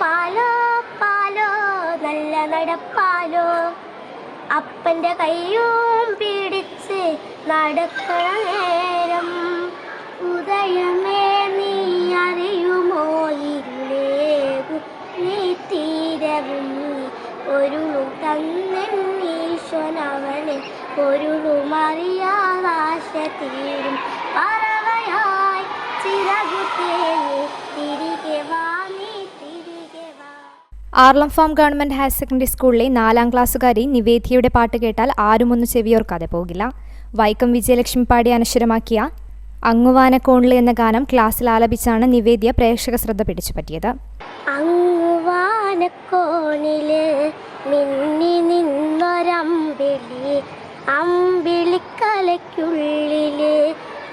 പാലോ പാലോ നല്ല നടപ്പാലോ. അപ്പന്റെ കയ്യും പിടിച്ച് നടക്കണ നേരം ഉദയമേ നീ അറിയുമോ? ഇരുളേകു നീ തീരവും ഒരുളും തന്നീശ്വനവന് ഒരുളും അറിയാതാശ തീരും. Aralam farm government higher secondary സ്കൂളിലെ നാലാം ക്ലാസ്സുകാരി നിവേദിയുടെ പാട്ട് കേട്ടാൽ ആരും ഒന്ന് ചെവിയോർക്കാതെ പോകില്ല. വൈക്കം വിജയലക്ഷ്മി പാടി അനശ്വരമാക്കിയ അങ്ങുവാനക്കോണിൽ എന്ന ഗാനം ക്ലാസ്സിൽ ആലപിച്ചാണ് നിവേദ്യ പ്രേക്ഷക ശ്രദ്ധ അങ്ങുവാനക്കോണിൽ മിന്നി നിന്നൊരമ്പിളി അമ്പിളിക്കലയ്ക്കുള്ളിൽ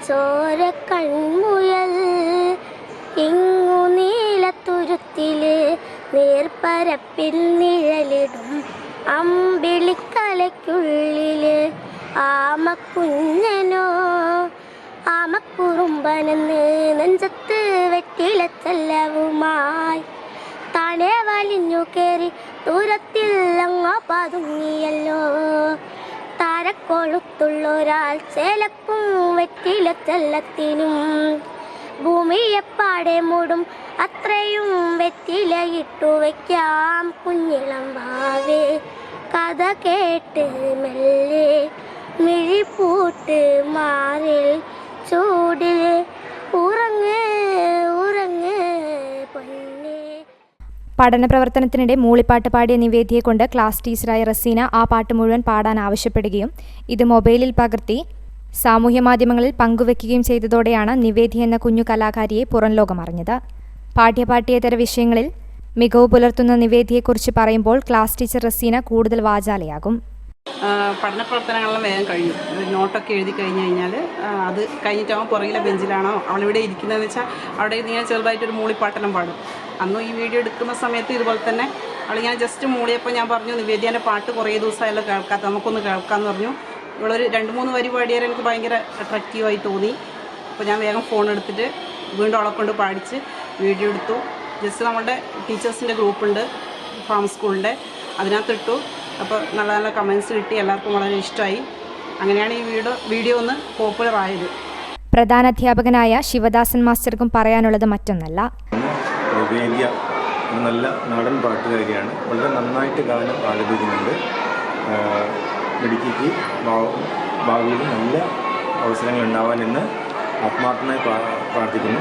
ചോര കൺമുയൽ നേർപ്പരപ്പിൽ നിഴലിടും അമ്പിളിക്കലയ്ക്കുള്ളിൽ ആമക്കുഞ്ഞനോ. ആമക്കുറുമ്പനെന്ന് നെഞ്ചത്ത് വെറ്റിലച്ചെല്ലവുമായി താഴെ വലിഞ്ഞു കയറി ദൂരത്തിൽ അങ്ങ പതുങ്ങിയല്ലോ. താരക്കൊളുത്തുള്ളൊരാൾ ചേലക്കും വെറ്റിലച്ചെല്ലത്തിനും ഭൂമിയെപ്പാടെ മൂടും. അത്രയും വെറ്റിലയിട്ടു വയ്ക്കാം കുഞ്ഞിളം ഭാവേ കഥ കേട്ട് മെല്ലെ മിഴിപ്പൂട്ട് മാറിൽ ചൂടിൽ ഉറങ്ങ് ഉറങ്ങ് പഠന പ്രവർത്തനത്തിനിടെ മൂളിപ്പാട്ട് പാടിയ നിവേദിയെ കൊണ്ട് ക്ലാസ് ടീച്ചറായ റസീന ആ പാട്ട് മുഴുവൻ പാടാൻ ആവശ്യപ്പെടുകയും ഇത് മൊബൈലിൽ പകർത്തി സാമൂഹ്യ മാധ്യമങ്ങളിൽ പങ്കുവെക്കുകയും ചെയ്തതോടെയാണ് നിവേദി എന്ന കുഞ്ഞു കലാകാരിയെ പുറം ലോകമറിഞ്ഞത് പാഠ്യപാഠ്യേതര വിഷയങ്ങളിൽ മികവ് പുലർത്തുന്ന നിവേദിയെക്കുറിച്ച് പറയുമ്പോൾ ക്ലാസ് ടീച്ചർ റസീന കൂടുതൽ വാചാലയാകും. പഠന പ്രവർത്തനങ്ങളെല്ലാം വേഗം കഴിയും നോട്ടൊക്കെ എഴുതി കഴിഞ്ഞ് കഴിഞ്ഞാൽ അത് കഴിഞ്ഞിട്ട് അവൻ പുറകിലെ ബെഞ്ചിലാണോ അവളിവിടെ ഇരിക്കുന്നതെന്ന് വെച്ചാൽ അവിടെ ഇങ്ങനെ ചെറുതായിട്ടൊരു മൂളിപ്പാട്ടെല്ലാം പാടും. അന്നും ഈ വീഡിയോ എടുക്കുന്ന സമയത്ത് ഇതുപോലെ തന്നെ അവളിങ്ങനെ ജസ്റ്റ് മൂളിയപ്പോൾ ഞാൻ പറഞ്ഞു നിവേദ്യന്റെ പാട്ട് കുറേ ദിവസമായല്ലോ കേൾക്കാത്ത നമുക്കൊന്ന് കേൾക്കാമെന്ന് പറഞ്ഞു. ഇവളൊരു രണ്ട് മൂന്ന് വരി പാടിയാൽ എനിക്ക് ഭയങ്കര അട്രാക്റ്റീവായി തോന്നി. അപ്പോൾ ഞാൻ വേഗം ഫോൺ എടുത്തിട്ട് വീണ്ടും അവളെ കൊണ്ട് പാടിച്ച് വീഡിയോ എടുത്തു. ജസ്റ്റ് നമ്മുടെ ടീച്ചേഴ്സിന്റെ ഗ്രൂപ്പുണ്ട് ഫാം സ്കൂളിന്റെ അതിനകത്തിട്ടു. അപ്പോൾ നല്ല നല്ല കമൻസ് കിട്ടി. എല്ലാവർക്കും വളരെ ഇഷ്ടമായി. അങ്ങനെയാണ് ഈ വീഡിയോ വീഡിയോ ഒന്ന് പോപ്പുലർ ആയത്. പ്രധാന അധ്യാപകനായ ശിവദാസൻ മാസ്റ്റർക്കും പറയാനുള്ളത് മറ്റൊന്നല്ല. നല്ല നാടൻ പാട്ടുകാരിയാണ്. വളരെ നന്നായിട്ട് ഗാനം ആലപിക്കുന്നുണ്ട്. ഭാവ- ഭാവിയിൽ നല്ല അവസരങ്ങൾ ഉണ്ടാവാനെന്ന് ആത്മാർത്ഥമായി പ്രാ- പ്രാർത്ഥിക്കുന്നു.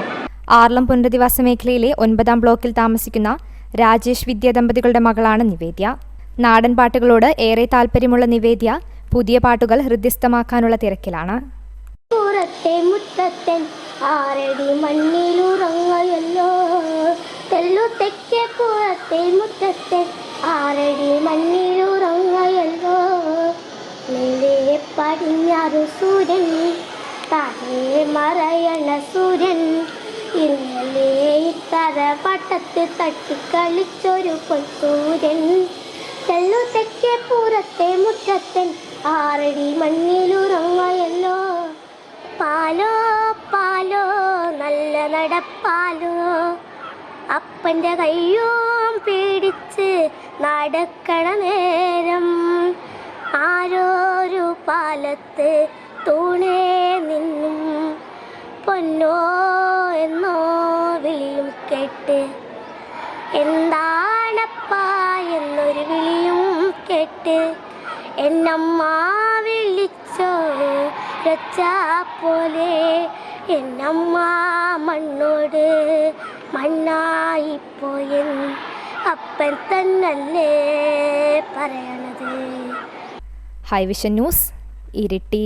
ആർലം പുനരധിവാസ മേഖലയിലെ ഒൻപതാം ബ്ലോക്കിൽ താമസിക്കുന്ന രാജേഷ് വിദ്യ ദമ്പതികളുടെ മകളാണ് നിവേദ്യ. നാടൻ പാട്ടുകളോട് ഏറെ താല്പര്യമുള്ള നിവേദ്യ പുതിയ പാട്ടുകൾ ഹൃദ്യസ്ഥമാക്കാനുള്ള തിരക്കിലാണ്. പുറത്തെ മുറ്റത്തൻ ആരടി മണ്ണിലുറങ്ങയല്ലോ തെല്ലു തെക്കേ പുറത്തെ മുറ്റത്തൻ ആരടി മണ്ണിലുറങ്ങയല്ലോ മറയണ സൂര്യൻ. ഇന്നലെ തറ പട്ടത്ത് തട്ടിക്കളിച്ചൊരു പൊൻസൂര്യൻ. തെല്ലു തെക്കേ പൂരത്തെ മുറ്റത്തൻ ആറടി മണ്ണിലുറങ്ങയല്ലോ. പാലോ പാലോ നല്ല നടപ്പാലോ. അപ്പന്റെ കയ്യോ പിടിച്ച് നടക്കണ നേരം. ആരോരു പാലത്ത് തൂണേ നിന്നും പൊന്നോ എന്നോ വിളിയും കേട്ട്. എന്താണപ്പാ എന്നൊരു വിളിയും കേട്ട്. എന്നമ്മ വിളിച്ചോ രച്ച പോലെ. എന്നമ്മ മണ്ണോട് മണ്ണായിപ്പോയൻ അപ്പൻ തന്നല്ലേ പറയണത്. ഹൈവിഷൻ ന്യൂസ് ഇരിട്ടി